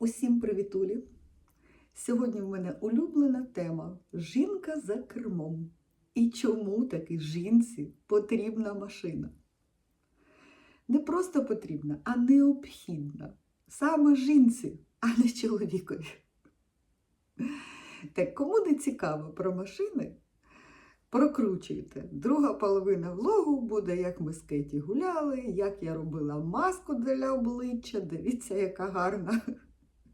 Усім привітулі! Сьогодні в мене улюблена тема жінка за кермом. І чому таки жінці потрібна машина? Не просто потрібна, а необхідна. Саме жінці, а не чоловікові. Так кому не цікаво про машини, прокручуйте. Друга половина влогу буде, як ми з Кеті гуляли, як я робила маску для обличчя. Дивіться, яка гарна.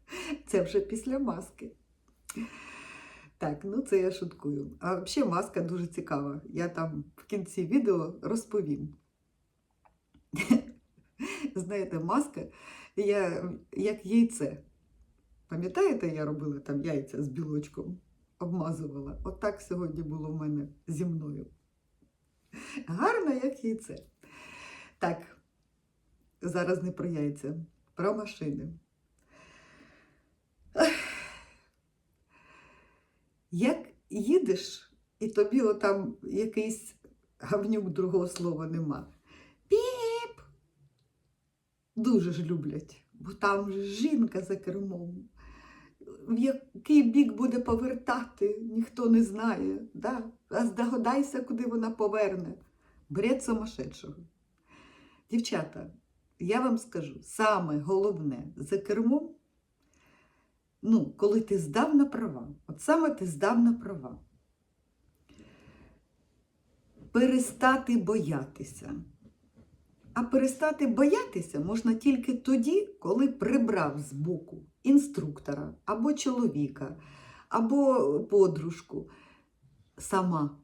Це вже після маски. Так, ну це я шуткую. А взагалі маска дуже цікава. Я там в кінці відео розповім. Знаєте, маска я, як яйце. Пам'ятаєте, я робила там яйця з білочком, обмазувала. Отак сьогодні було в мене зі мною. Гарно, як яйце. Так, зараз не про яйця, про машини. Як їдеш, і тобі отам якийсь гавнюк другого слова нема. Піп! Дуже ж люблять, бо там жінка за кермом. В який бік буде повертати, ніхто не знає. Да? А здогадайся, куди вона поверне. Бред сумасшедшого. Дівчата, я вам скажу, саме головне за кермом ну, коли ти здав на права, от саме ти здав на права, перестати боятися. А перестати боятися можна тільки тоді, коли прибрав з боку інструктора або чоловіка, або подружку. Сама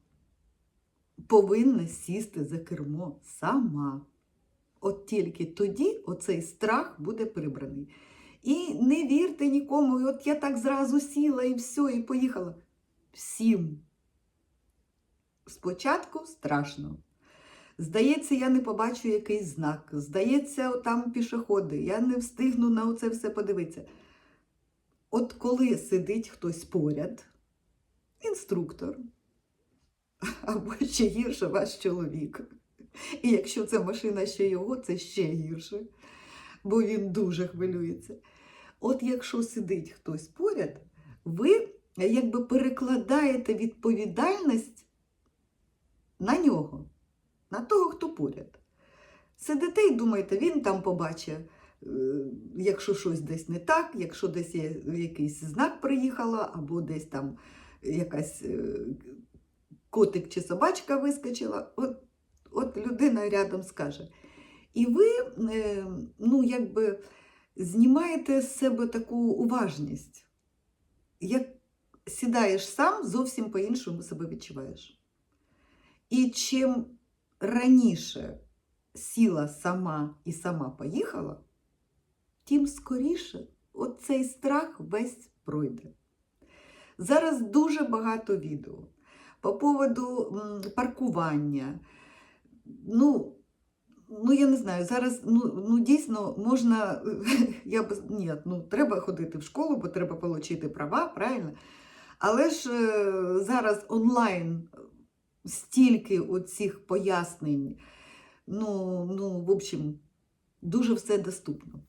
повинна сісти за кермо сама. От тільки тоді оцей страх буде прибраний. І не вірте нікому, і от я так зразу сіла і все, і поїхала. Всім. Спочатку страшно. Здається, я не побачу якийсь знак. Здається, там пішоходи, я не встигну на оце все подивитися. От коли сидить хтось поряд, інструктор, або ще гірше ваш чоловік. І якщо це машина ще його, це ще гірше, бо він дуже хвилюється. От якщо сидить хтось поряд, ви якби перекладаєте відповідальність на нього, на того, хто поряд. Сидите і думаєте, він там побачить, е, якщо щось десь не так, якщо десь є якийсь знак приїхала, або десь там якась е, котик чи собачка вискочила, от, от людина рядом скаже. І ви, е, ну, якби знімаєте з себе таку уважність. Як сідаєш сам, зовсім по-іншому себе відчуваєш. І чим раніше сіла сама і сама поїхала, тим скоріше оцей страх весь пройде. Зараз дуже багато відео по поводу паркування. Ну, Ну, я не знаю, зараз ну, ну дійсно можна. я б, Ні, ну треба ходити в школу, бо треба отримати права, правильно? Але ж е, зараз онлайн стільки оцих пояснень, ну, ну, в общем, дуже все доступно.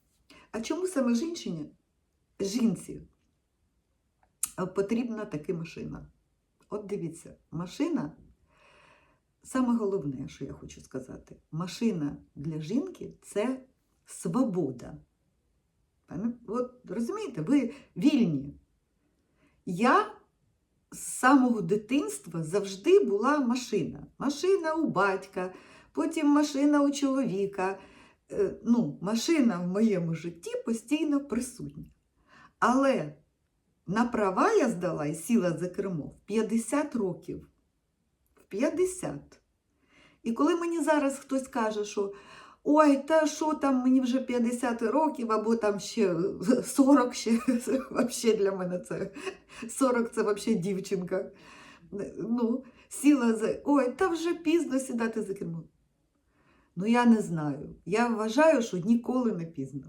А чому саме жінчині, жінці потрібна така машина? От дивіться, машина. Саме головне, що я хочу сказати, машина для жінки це свобода. От розумієте, ви вільні. Я з самого дитинства завжди була машина. Машина у батька, потім машина у чоловіка. Е, ну, Машина в моєму житті постійно присутня. Але на права я здала і сіла за кермо в 50 років. 50. І коли мені зараз хтось каже, що ой, та що там мені вже 50 років, або там ще 40 ще, взагалі для мене це 40 це взагалі дівчинка. Ну, сіла за ой, та вже пізно сідати за кермо. Ну, я не знаю. Я вважаю, що ніколи не пізно.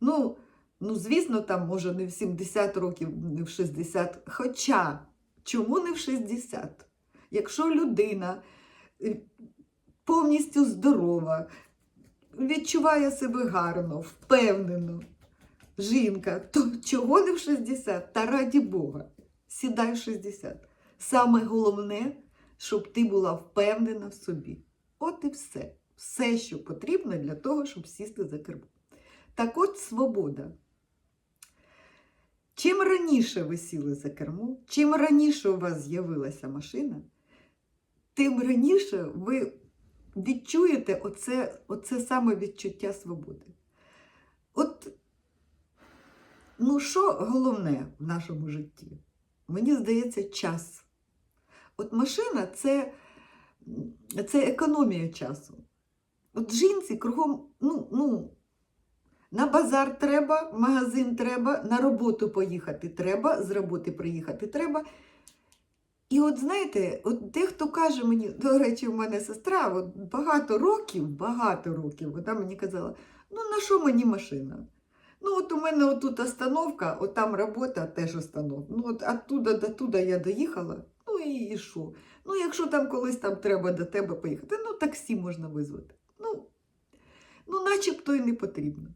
Ну, ну, звісно, там, може, не в 70 років, не в 60. Хоча, чому не в 60? Якщо людина е, повністю здорова, відчуває себе гарно, впевнено, жінка, то чого не в 60? Та раді Бога, сідай в 60. Саме головне, щоб ти була впевнена в собі. От і все. Все, що потрібно для того, щоб сісти за кермо. Так от свобода. Чим раніше ви сіли за кермо, чим раніше у вас з'явилася машина, тим раніше ви відчуєте оце, оце саме відчуття свободи. От, ну що головне в нашому житті? Мені здається, час. От машина це, це економія часу. От жінці кругом, ну, ну, на базар треба, в магазин треба, на роботу поїхати треба, з роботи приїхати треба. І от знаєте, от дехто каже мені, до речі, в мене сестра от багато років, багато років, вона мені казала, ну на що мені машина? Ну, от у мене отут остановка, от там робота теж остановка. Ну, от оттуда до туди я доїхала, ну і що? Ну, якщо там колись там треба до тебе поїхати, ну таксі можна визвати. Ну, ну начебто і не потрібно.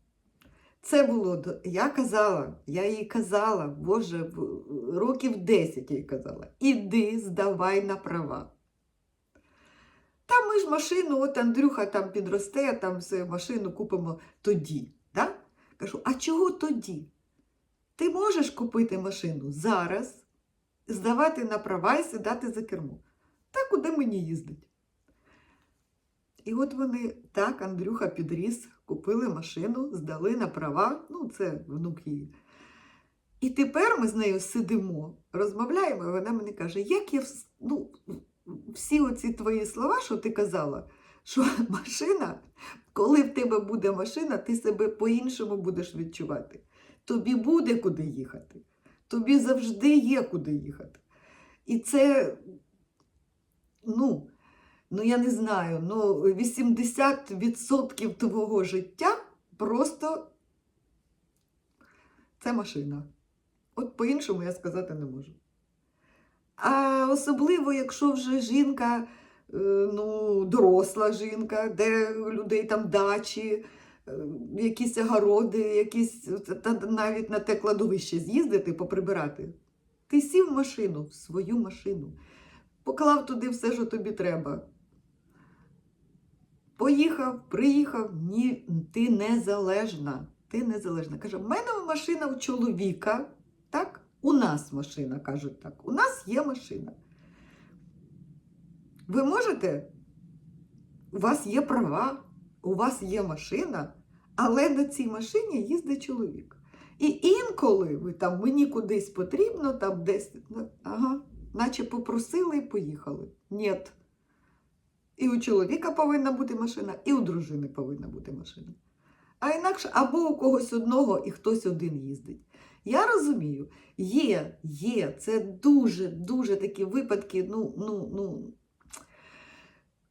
Це було, я казала, я їй казала, Боже, років 10 їй казала, іди, здавай на права. Там ми ж машину, от Андрюха там підросте, там все, машину купимо тоді. Да? Кажу, а чого тоді? Ти можеш купити машину зараз, здавати на права і сідати за кермо. Та куди мені їздить? І от вони так, Андрюха підріс, купили машину, здали на права, ну це внук її. І тепер ми з нею сидимо, розмовляємо, і вона мені каже, як я ну, всі оці твої слова, що ти казала, що машина, коли в тебе буде машина, ти себе по-іншому будеш відчувати. Тобі буде куди їхати. Тобі завжди є куди їхати. І це, ну, ну я не знаю, ну 80% твого життя просто це машина. От по-іншому я сказати не можу. А особливо, якщо вже жінка, е, ну, доросла жінка, де людей там дачі, е, якісь огороди, якісь, навіть на те кладовище з'їздити, поприбирати. Ти сів в машину, в свою машину, поклав туди все, що тобі треба. Поїхав, приїхав, ні, ти незалежна. Ти незалежна. Каже, в мене машина у чоловіка, так? У нас машина, кажуть так. У нас є машина. Ви можете? У вас є права, у вас є машина, але на цій машині їздить чоловік. І інколи ви там мені кудись потрібно, там десь, ну, ага, наче попросили і поїхали. Ні. І у чоловіка повинна бути машина, і у дружини повинна бути машина. А інакше або у когось одного і хтось один їздить. Я розумію, є, є, це дуже, дуже такі випадки, ну, ну, ну,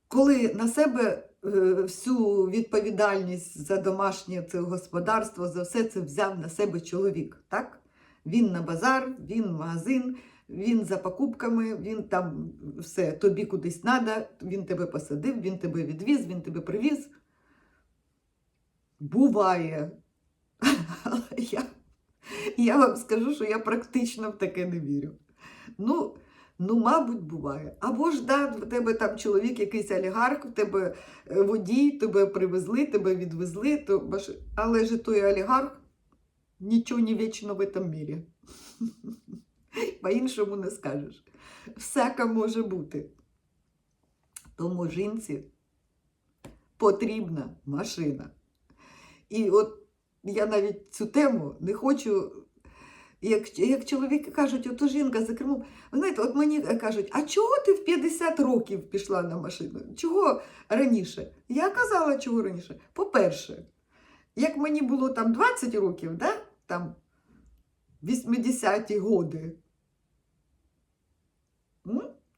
коли на себе е, всю відповідальність за домашнє це господарство, за все це взяв на себе чоловік. Так? Він на базар, він в магазин, він за покупками, він там все, тобі кудись треба, він тебе посадив, він тебе відвіз, він тебе привіз. Буває. Але я, я вам скажу, що я практично в таке не вірю. Ну, ну, мабуть, буває. Або ж да, в тебе там чоловік, якийсь олігарх, в тебе е, водій, тебе привезли, тебе відвезли, то, але ж той олігарх нічого не вічно в цьому мірі. По-іншому не скажеш. Всяке може бути. Тому жінці потрібна машина. І от я навіть цю тему не хочу. Як, як чоловіки кажуть, ото жінка за кермом. Знаєте, от мені кажуть, а чого ти в 50 років пішла на машину? Чого раніше? Я казала, чого раніше. По-перше, як мені було там 20 років, да? там 80-ті годи.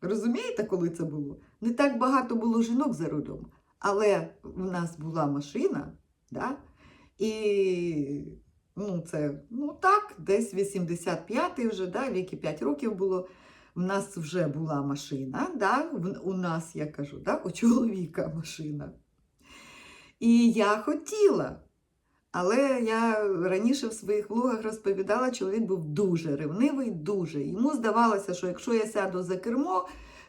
Розумієте, коли це було? Не так багато було жінок за рулем, але в нас була машина, да? і ну, це ну так, десь 85-й вже, да, віки 5 років було. В нас вже була машина, да? у нас, я кажу, да? у чоловіка машина. І я хотіла. Але я раніше в своїх влогах розповідала, чоловік був дуже ревнивий, дуже. Йому здавалося, що якщо я сяду за кермо,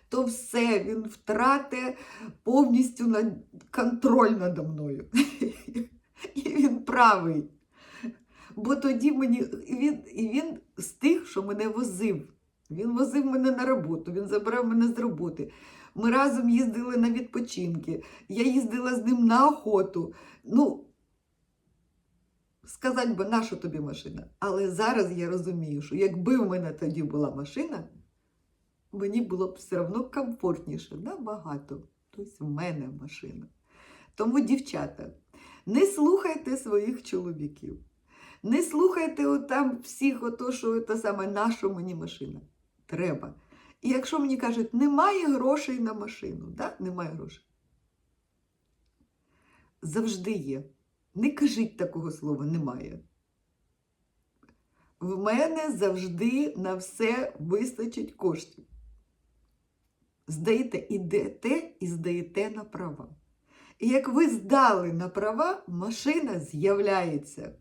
то все, він втратить повністю контроль надо мною. І він правий. Бо тоді мені він, і він з тих, що мене возив. Він возив мене на роботу, він забирав мене з роботи. Ми разом їздили на відпочинки. Я їздила з ним на охоту. Ну, сказати би, наша тобі машина. Але зараз я розумію, що якби в мене тоді була машина, мені було б все одно комфортніше, набагато. Тобто в мене машина. Тому, дівчата, не слухайте своїх чоловіків. Не слухайте там всіх, ото, що це саме наша мені машина. Треба. І якщо мені кажуть, немає грошей на машину, да? немає грошей. Завжди є. Не кажіть такого слова, немає. В мене завжди на все вистачить коштів. Здаєте, ідете і здаєте на права. І як ви здали на права, машина з'являється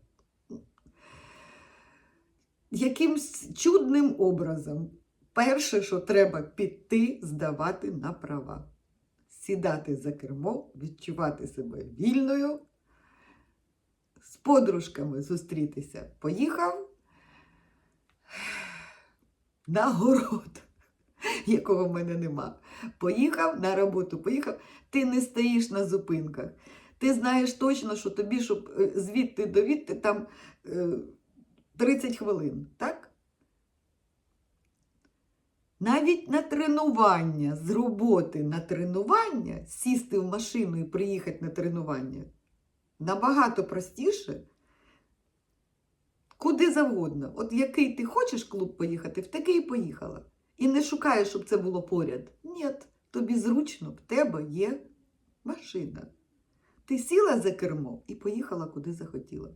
якимсь чудним образом. Перше, що треба піти, здавати на права. Сідати за кермо, відчувати себе вільною, з подружками зустрітися. Поїхав на город, якого в мене нема. Поїхав на роботу, поїхав, ти не стоїш на зупинках. Ти знаєш точно, що тобі, щоб е, звідти до відти, там е, 30 хвилин, так? Навіть на тренування, з роботи на тренування, сісти в машину і приїхати на тренування набагато простіше, куди завгодно. От який ти хочеш клуб поїхати, в такий і поїхала. І не шукаєш, щоб це було поряд. Ні, тобі зручно, в тебе є машина. Ти сіла за кермо і поїхала куди захотіла.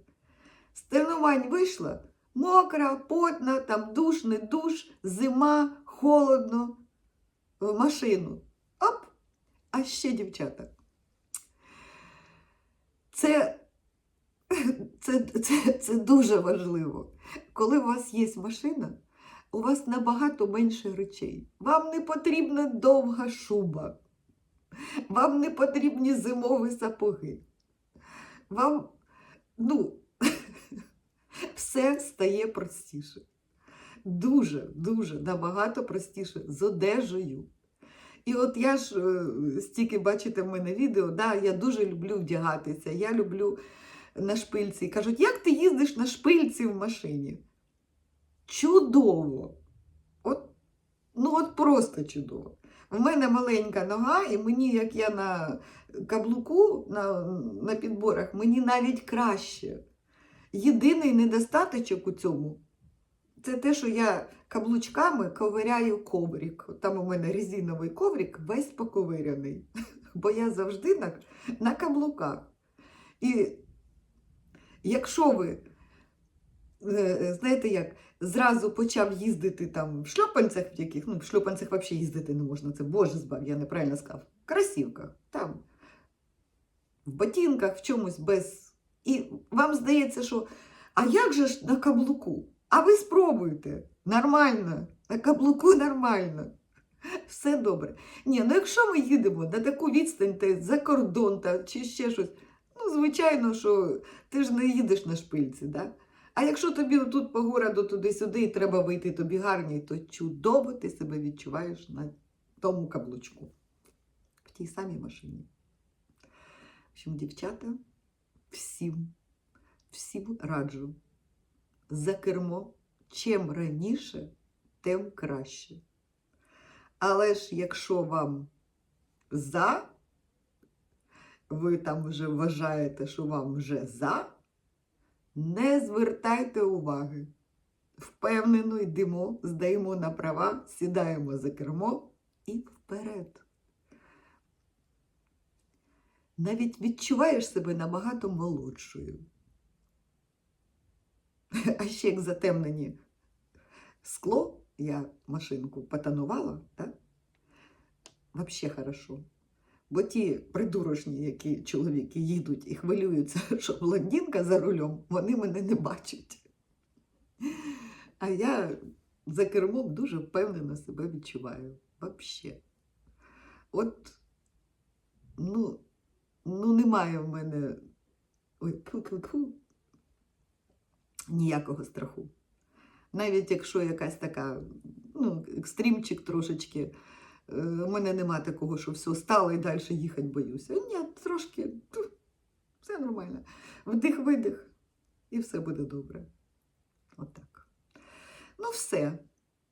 З тренувань вийшла мокра, потна, там душ, не душ, зима, холодно, в машину. Оп! А ще дівчата. Це, це, це, це дуже важливо. Коли у вас є машина, у вас набагато менше речей. Вам не потрібна довга шуба. Вам не потрібні зимові сапоги. Вам, ну, все стає простіше. Дуже, дуже набагато простіше з одежею. І от я ж е, стільки бачите в мене відео, да, я дуже люблю вдягатися, я люблю на шпильці. Кажуть, як ти їздиш на шпильці в машині? Чудово! От, ну от просто чудово. В мене маленька нога, і мені, як я на каблуку, на, на підборах, мені навіть краще. Єдиний недостаточок у цьому це те, що я каблучками ковиряю коврик. Там у мене резиновий коврик весь поковиряний. Бо я завжди на, на каблуках. І якщо ви, е, знаєте як, зразу почав їздити там в шльопанцях, в яких, ну, в шльопанцях взагалі їздити не можна, це Боже збав, я неправильно сказав. В красівках, там, в ботинках, в чомусь без. І вам здається, що а як же ж на каблуку? А ви спробуйте. Нормально. На каблуку нормально. Все добре. Ні, ну якщо ми їдемо на таку відстань та за кордон та, чи ще щось, ну, звичайно, що ти ж не їдеш на шпильці, да? А якщо тобі тут по городу туди-сюди і треба вийти тобі гарній, то чудово ти себе відчуваєш на тому каблучку. В тій самій машині. В общем, дівчата, всім, всім раджу за кермо чим раніше, тим краще. Але ж якщо вам за, ви там вже вважаєте, що вам вже за, не звертайте уваги. Впевнено йдемо, здаємо на права, сідаємо за кермо і вперед. Навіть відчуваєш себе набагато молодшою. А ще як затемнені скло, я машинку потонувала, так? Вообще хорошо. Бо ті придурочні, які чоловіки їдуть і хвилюються, що блондинка за рулем, вони мене не бачать. А я за кермом дуже впевнено себе відчуваю. Вообще. От, ну, ну немає в мене ой, ку-ку-ку, ніякого страху. Навіть якщо якась така, ну, екстримчик трошечки, е, у мене нема такого, що все стало і далі їхати боюся. Ні, трошки, все нормально. Вдих-видих, і все буде добре. Отак. Ну, все,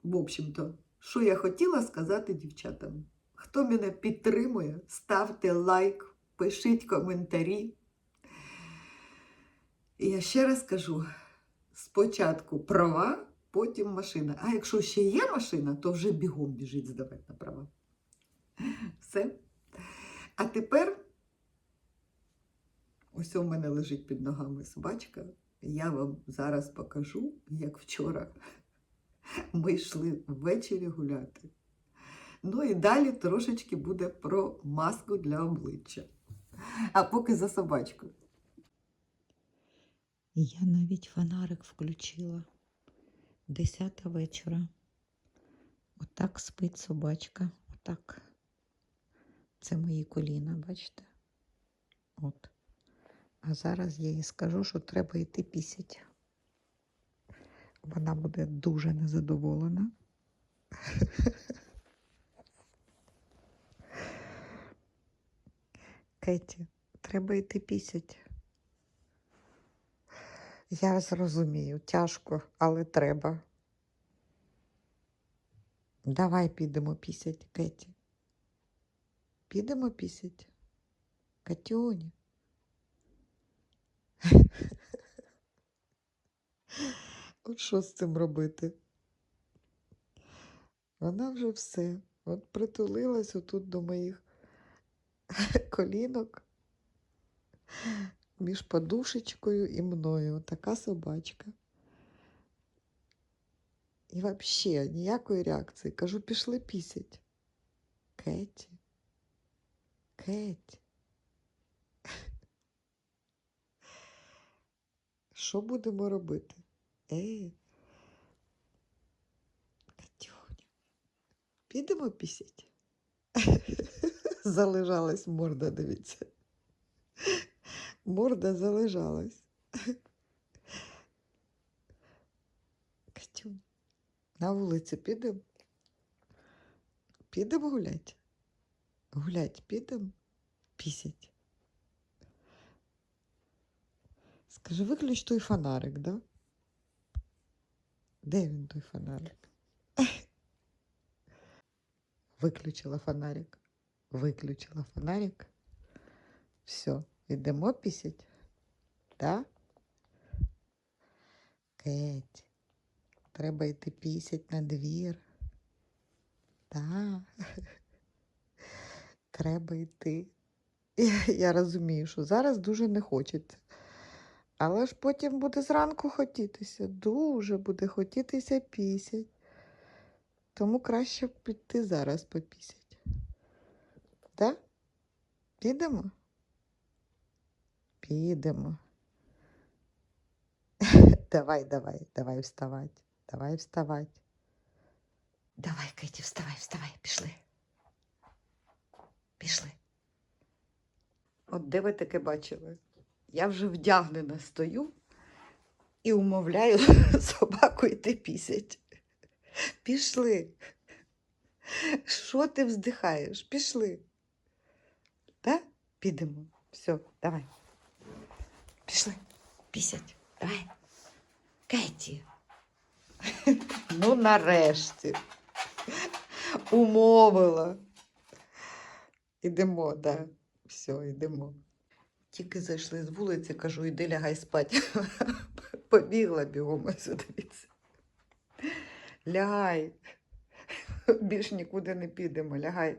в общем-то, що я хотіла сказати дівчатам. Хто мене підтримує, ставте лайк, пишіть коментарі. І я ще раз кажу: спочатку права, потім машина. А якщо ще є машина, то вже бігом біжить здавати на права. Все. А тепер ось у мене лежить під ногами собачка. Я вам зараз покажу, як вчора ми йшли ввечері гуляти. Ну і далі трошечки буде про маску для обличчя. А поки за собачкою. Я навіть фонарик включила. Десята вечора. Отак спить собачка. Отак. Це мої коліна, бачите? От. А зараз я їй скажу, що треба йти пісять. Вона буде дуже незадоволена. Кеті, треба йти пісять. Я зрозумію, тяжко, але треба. Давай підемо пісять, Кеті. Підемо пісять. Катюні. От що з цим робити? Вона вже все. От притулилась отут до моїх колінок між подушечкою і мною. Така собачка. І взагалі ніякої реакції. Кажу, пішли пісять. Кеті. Кеті. Що будемо робити? Ей. Катюня. Підемо пісять? Залежалась морда, дивіться. Морда залежалась. Катюнь, на вулицю підемо? Підемо гулять? Гулять підемо? Пісять. Скажи, виключ той фонарик, да? Де він той фонарик? Виключила фонарик. Виключила фонарик. Все, йдемо пісять. Да? Кеть, треба йти пісять на двір. Да. Треба йти. Я, розумію, що зараз дуже не хочеться. Але ж потім буде зранку хотітися. Дуже буде хотітися пісять. Тому краще піти зараз попісять. Да? Підемо? Підемо. Давай, давай, давай вставать. Давай вставать. Давай, Кеті, вставай, вставай, пішли. Пішли. От де ви таке бачили? Я вже вдягнена стою і умовляю собаку йти пісять. Пішли. Що ти вздихаєш? Пішли. Та? Підемо. Все, давай. Пішли. Пісять. Давай. Кеті. Ну, нарешті. Умовила. Ідемо, да. Все, йдемо. Тільки зайшли з вулиці, кажу, іди лягай спати. Побігла бігом ось дивіться. Лягай. Більш нікуди не підемо, лягай.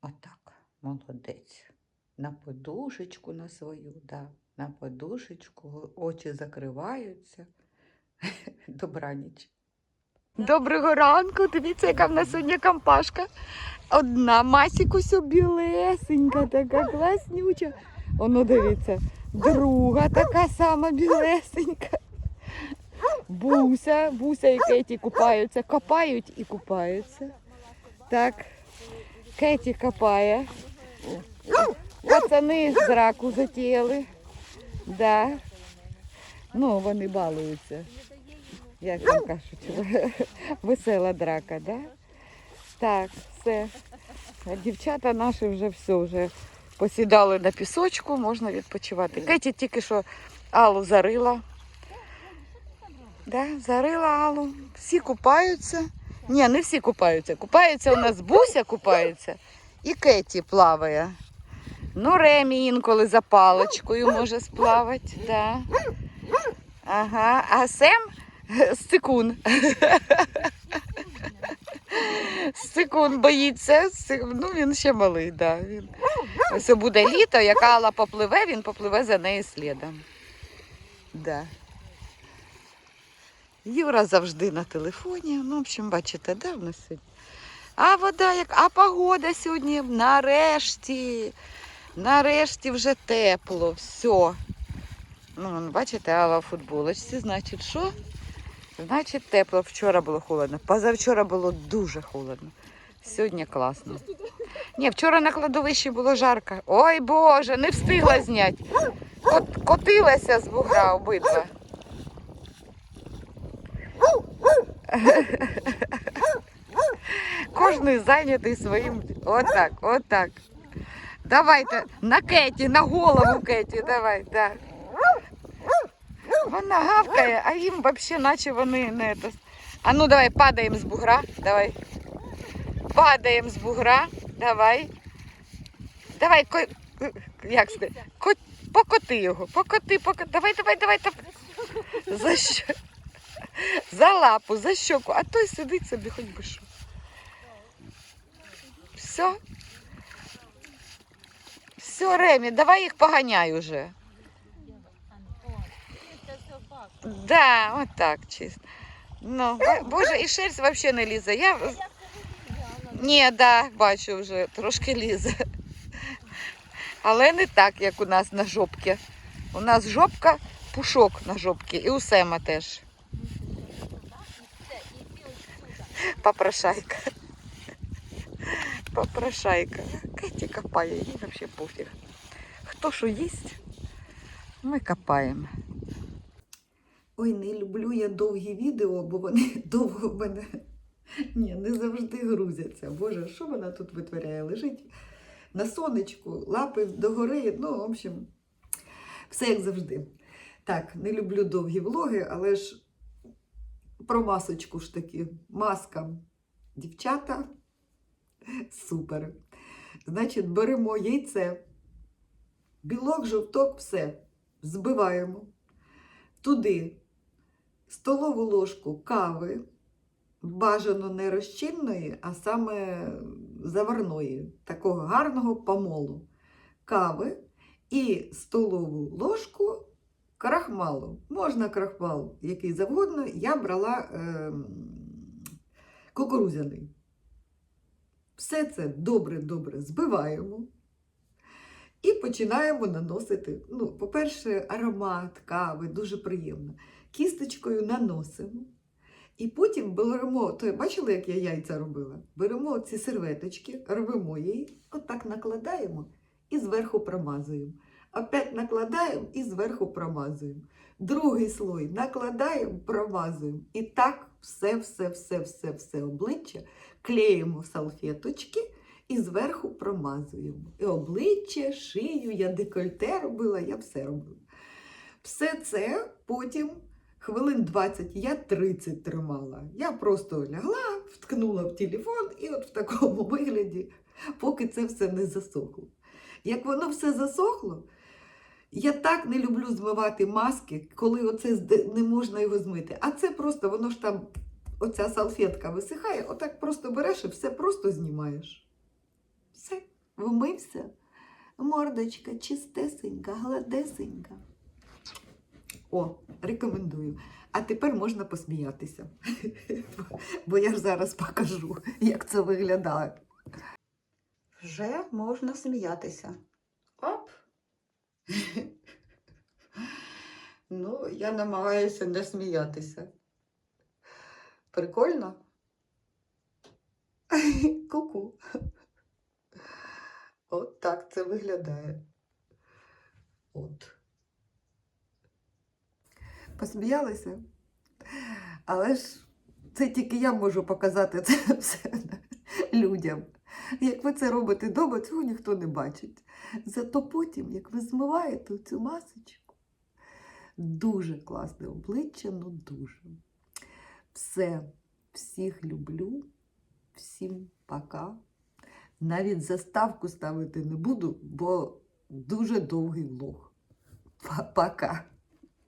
Отак, молодець. На подушечку на свою, да. на подушечку, очі закриваються. Добраніч. Доброго ранку. Дивіться, яка в нас сьогодні компашка. Одна масіку собі білесенька, така класнюча. Воно дивіться. Друга така сама білесенька. Буся, Буся і Кеті купаються, копають і купаються. Так, Кеті копає. Пацани драку затіяли. Да. Ну, вони балуються. Як там кажуть, весела драка, да? Так, все. А дівчата наші вже все, вже посідали на пісочку, можна відпочивати. Кеті тільки що Аллу зарила. Да, зарила Аллу. Всі купаються. Ні, не всі купаються. Купаються у нас Буся купається і Кеті плаває. Ну, Ремі інколи за паличкою може сплавати. Да. Ага, а Сем Сикун. Сикун боїться. Ну, він ще малий, да. Він... Ось буде літо, як Алла попливе, він попливе за нею слідом. Да. Юра завжди на телефоні. Ну, в общем, бачите, да, в нас сьогодні. А вода як, а погода сьогодні нарешті. Нарешті вже тепло, все. Ну, бачите, Алла в футболочці, значить, що? Значить, тепло. Вчора було холодно. Позавчора було дуже холодно. Сьогодні класно. Ні, вчора на кладовищі було жарко. Ой Боже, не встигла зняти. Кот, котилася з бугра обидва. Кожний зайнятий своїм. Отак, отак. Давайте на Кеті, на голову Кеті, давай, так. Вона гавкає, а їм взагалі наче вони не це. А ну давай падаємо з бугра. Давай. Падаємо з бугра. Давай. Давай, ко... як сказати? Ко... Покоти його. Покоти, покоти. Давай, давай, давай. давай. За що? За лапу, за щоку, а той сидить собі хоч би що. Все. Все, Ремі, давай їх поганяй уже. Да, вот так чисто. Ну, боже, і шерсть взагалі не лізе. Я... Ні, да, бачу вже, трошки лізе. Але не так, як у нас на жопці. У нас жопка, пушок на жопці, і у Сема теж. Попрошайка. Попрошайка. Кеті копає, їй взагалі пофіг. Хто що їсть, ми копаємо. Ой, не люблю я довгі відео, бо вони довго мене Ні, не завжди грузяться. Боже, що вона тут витворяє? Лежить на сонечку, лапи догори. Ну, в общем, все як завжди. Так, не люблю довгі влоги, але ж про масочку ж таки. Маска. Дівчата. Супер. Значить, беремо яйце, білок, жовток, все. Збиваємо. Туди столову ложку кави, бажано не розчинної, а саме заварної, такого гарного помолу. Кави і столову ложку крахмалу. Можна крахмал який завгодно, я брала е, кукурузяний. Все це добре-добре збиваємо. І починаємо наносити. Ну, по-перше, аромат кави дуже приємно. Кісточкою наносимо. І потім беремо, то бачили, як я яйця робила? Беремо ці серветочки, рвемо її, отак накладаємо і зверху промазуємо. Опять накладаємо і зверху промазуємо. Другий слой накладаємо, промазуємо. І так все, все, все, все, все обличчя клеїмо салфеточки і зверху промазуємо. І обличчя, шию, я декольте робила, я все робила. Все це потім хвилин 20, я 30 тримала. Я просто лягла, вткнула в телефон і от в такому вигляді, поки це все не засохло. Як воно все засохло, я так не люблю змивати маски, коли оце не можна його змити. А це просто, воно ж там, оця салфетка висихає, отак просто береш і все просто знімаєш. Все, вмився. Мордочка чистесенька, гладесенька. О, рекомендую. А тепер можна посміятися. Бо я ж зараз покажу, як це виглядає. Вже можна сміятися. Оп. Ну, я намагаюся не сміятися. Прикольно? Ку-ку. От так це виглядає. От. Посміялися? Але ж це тільки я можу показати це все людям. Як ви це робите вдома, цього ніхто не бачить. Зато потім, як ви змиваєте цю масочку, дуже класне обличчя, ну дуже. Все, всіх люблю, всім пока. Навіть заставку ставити не буду, бо дуже довгий влог. Пока.